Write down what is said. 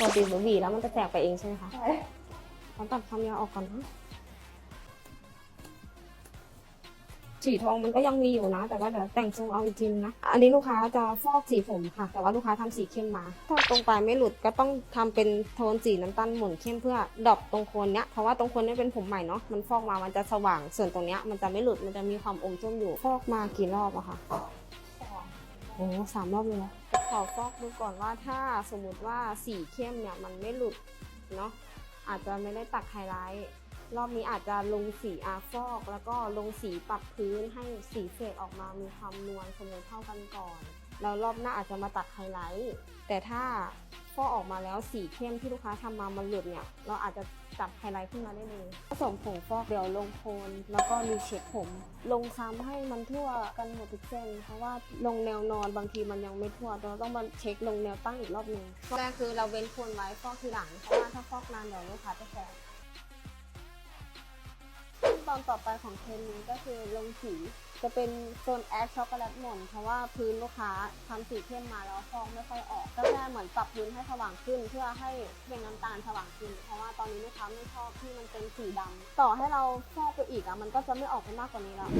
ปกติหนูหวีแล้วมันจะแตกไปเองใช่ไหมคะใช่ขอตัดความยาวออกก่อนนะสีทองมันก็ยังมีอยู่นะ แต่ว่าเดี๋ยวแต่งทรงเอาอีกทีนึงนะอันนี้ลูกค้าจะฟอกสีผมค่ะ แต่ว่าลูกค้าทำสีเข้มมา ถ้าตรงปลายไม่หลุดก็ต้องทำเป็นโทนสีน้ำตาลหมุนเข้มเพื่อดรอปตรงโคนเนี้ย เพราะว่าตรงโคนเนี้ยเป็นผมใหม่เนาะ มันฟอกมา มันจะสว่าง ส่วนตรงเนี้ยมันจะไม่หลุด มันจะมีความอมส้มอยู่ ฟอกมากี่รอบอะคะโอ้สามรอบเลยเหรอ ขอฟอกดูก่อนว่าถ้าสมมติว่าสีเข้มเนี่ยมันไม่หลุดเนาะอาจจะไม่ได้ตักไฮไลท์รอบนี้อาจจะลงสีอาฟอก แล้วก็ลงสีปรับพื้นให้สีเฟดออกมามีความนวลเสมอเท่ากันก่อน แล้วรอบหน้าอาจจะมาตัดไฮไลท์แต่ถ้า กออกมาแล้วสีเข้มที่ลูกค้าทำมามันหลุดเนี่ย เราอาจจะจับไฮไลท์ขึ้นมาได้เลยผสมผงฟอกเดี๋ยวลงโคนแล้วก็รีเช็คผม ลงซ้ำให้มันทั่วกันหมดทุกเส้น เพราะว่าลงแนวนอนบางทีมันยังไม่ทั่วเราต้องมาเช็คลงแนวตั้งอีกรอบหนึ่งแรกคือเราเว้นโคนไว้ฟอกทีหลังเพราะว่าถ้าฟอกนานเดี๋ยวลูกค้าจะแสบ ตอนต่อไปของเทรนนี้ก็คือลงสีจะเป็นโซนแอชช็อกโกแลตหม่นเพราะว่าพื้นลูกค้าทำสีเข้มมาแล้วฟองไม่ค่อยออก ก็แค่เหมือนปรับพื้นให้สว่างขึ้น เพื่อให้เป็นน้ำตาลสว่างขึ้น เพราะว่าตอนนี้ลูกค้าไม่ชอบที่มันเป็นสีดำต่อให้เราฟอกไปอีกอะมันก็จะไม่ออกไปมากกว่านี้แล้ว